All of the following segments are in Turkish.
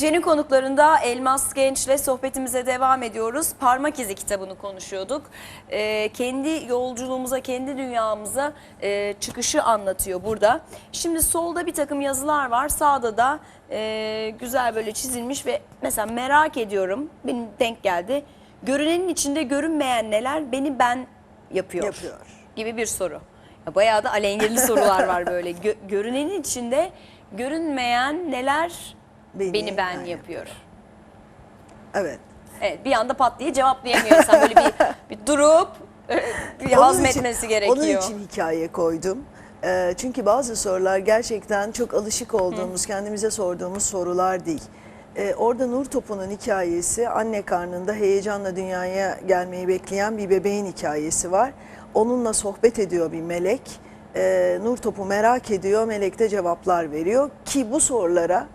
Gecenin konuklarında Elmas Genç'le sohbetimize devam ediyoruz. Parmak izi kitabını konuşuyorduk. Ee, kendi yolculuğumuza, kendi dünyamıza e, çıkışı anlatıyor burada. Şimdi solda bir takım yazılar var, sağda da e, güzel böyle çizilmiş ve mesela merak ediyorum, benim denk geldi. Görünenin içinde görünmeyen neler beni ben yapıyor, Yapıyor. gibi bir soru. Ya bayağı da alengirli sorular var böyle. Gö- görünenin içinde görünmeyen neler Beni beni, ben, ben yapıyor. Evet. Evet bir anda pat diye cevaplayamıyor insan böyle bir, bir durup e, bir Onun hazmetmesi için- gerekiyor. Onun için hikaye koydum. Ee, çünkü bazı sorular gerçekten çok alışık olduğumuz, kendimize sorduğumuz sorular değil. Ee, orada Nur Topu'nun hikayesi, anne karnında heyecanla dünyaya gelmeyi bekleyen bir bebeğin hikayesi var. Onunla sohbet ediyor bir melek. Ee, Nur Topu merak ediyor, melek de cevaplar veriyor. Ki bu sorulara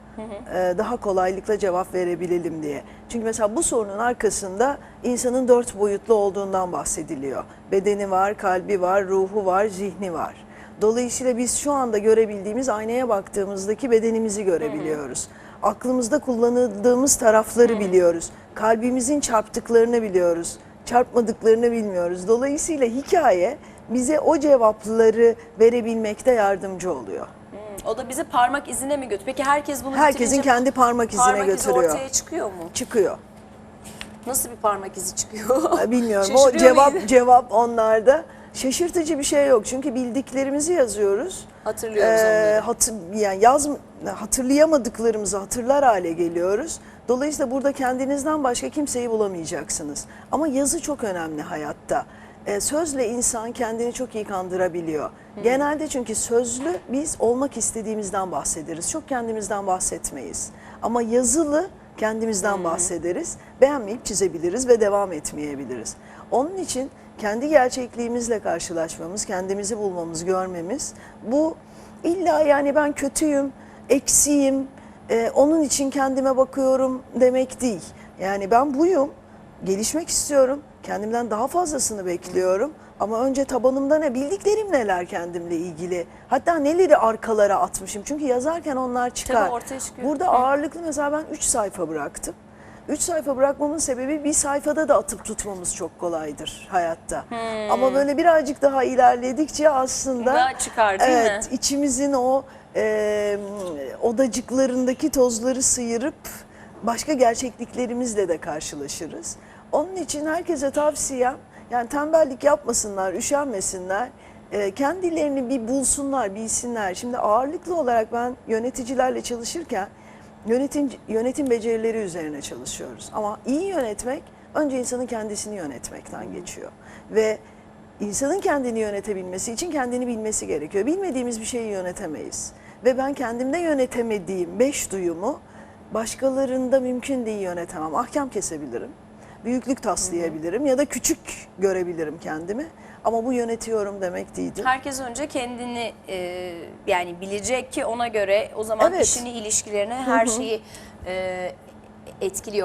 e, daha kolaylıkla cevap verebilelim diye. Çünkü mesela bu sorunun arkasında insanın dört boyutlu olduğundan bahsediliyor. Bedeni var, kalbi var, ruhu var, zihni var. Dolayısıyla biz şu anda görebildiğimiz aynaya baktığımızdaki bedenimizi görebiliyoruz. Aklımızda kullanıldığımız tarafları biliyoruz. Kalbimizin çarptıklarını biliyoruz. Çarpmadıklarını bilmiyoruz. Dolayısıyla hikaye bize o cevapları verebilmekte yardımcı oluyor. O da bizi parmak izine mi götürüyor? Peki herkes bunu Herkesin bitirince kendi parmak izine parmak götürüyor. izi ortaya çıkıyor mu? Çıkıyor. Nasıl bir parmak izi çıkıyor? Bilmiyorum. o Şaşırıyor cevap muyuz? cevap onlarda. Şaşırtıcı bir şey yok. Çünkü bildiklerimizi yazıyoruz. Hatırlıyoruz Ee, onları. hatır, yani yaz hatırlayamadıklarımızı hatırlar hale geliyoruz. Dolayısıyla burada kendinizden başka kimseyi bulamayacaksınız. Ama yazı çok önemli hayatta. Ee, sözle insan kendini çok iyi kandırabiliyor. Genelde çünkü sözlü biz olmak istediğimizden bahsederiz. Çok kendimizden bahsetmeyiz. Ama yazılı kendimizden bahsederiz. Beğenmeyip çizebiliriz ve devam etmeyebiliriz. Onun için kendi gerçekliğimizle karşılaşmamız, kendimizi bulmamız, görmemiz bu illa yani ben kötüyüm, eksiyim, e, onun için kendime bakıyorum demek değil. Yani ben buyum, gelişmek istiyorum, kendimden daha fazlasını bekliyorum. Ama önce tabanımda ne, bildiklerim neler kendimle ilgili. Hatta neleri arkalara atmışım. Çünkü yazarken onlar çıkar. Tabii ortaya çıkıyor. Burada ağırlıklı mesela ben 3 sayfa bıraktım. 3 sayfa bırakmamın sebebi bir sayfada da atıp tutmamız çok kolaydır hayatta. Ama böyle birazcık daha ilerledikçe aslında Daha çıkar değil evet, mi? içimizin o e, odacıklarındaki tozları sıyırıp başka gerçekliklerimizle de karşılaşırız. Onun için herkese tavsiyem yani tembellik yapmasınlar, üşenmesinler. E, kendilerini bir bulsunlar, bilsinler. Şimdi ağırlıklı olarak ben yöneticilerle çalışırken yönetim yönetim becerileri üzerine çalışıyoruz. Ama iyi yönetmek önce insanın kendisini yönetmekten geçiyor. Ve insanın kendini yönetebilmesi için kendini bilmesi gerekiyor. Bilmediğimiz bir şeyi yönetemeyiz. Ve ben kendimde yönetemediğim beş duyumu başkalarında mümkün değil yönetemem. Ahkam kesebilirim, büyüklük taslayabilirim ya da küçük görebilirim kendimi. Ama bu yönetiyorum demek değildir. Herkes önce kendini e, yani bilecek ki ona göre o zaman Evet. işini, ilişkilerini, her şeyi e, etkiliyor.